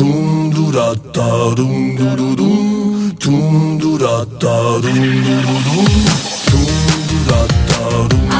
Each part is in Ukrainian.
Tum durata dum durudum Tum durata dum durudum Tum durata dum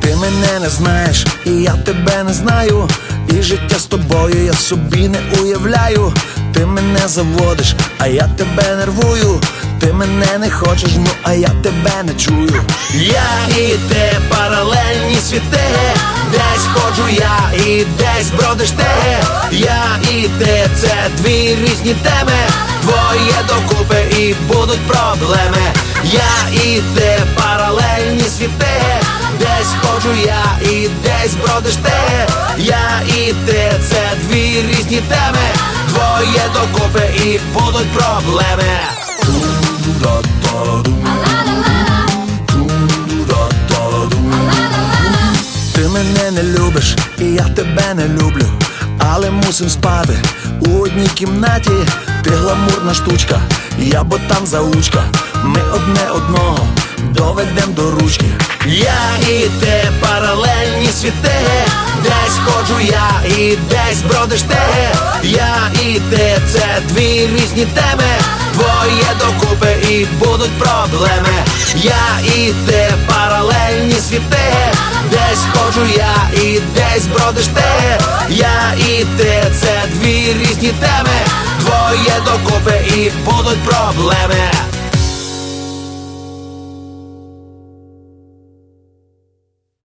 Ти мене не знаєш, і я тебе не знаю. І життя з тобою я собі не уявляю. Ти мене заводиш, а я тебе нервую. Ти мене не хочеш, ну а я тебе не чую. Я і ти паралельні світи, десь ходжу я і десь бродиш ти. Я і ти це дві різні теми. Твоє докупи і будуть проблеми. Я і ти паралельні світи, десь ходжу я і десь бродиш ти. Я і ти це дві різні теми. Твоє докупи і будуть проблеми. Мене не любиш, і я тебе не люблю. Але мусим спати у одній кімнаті. Ти гламурна штучка, я ботан заучка. Ми одне одного доведем до ручки. Я і ти паралельні світи, десь ходжу я і десь бродиш ти. Я і ти це дві різні теми. Твоє докупи і будуть проблеми. Я і світи, десь я і десь бродиш те, Я і ти це дві різні теми. Твоє докупи і будуть проблеми.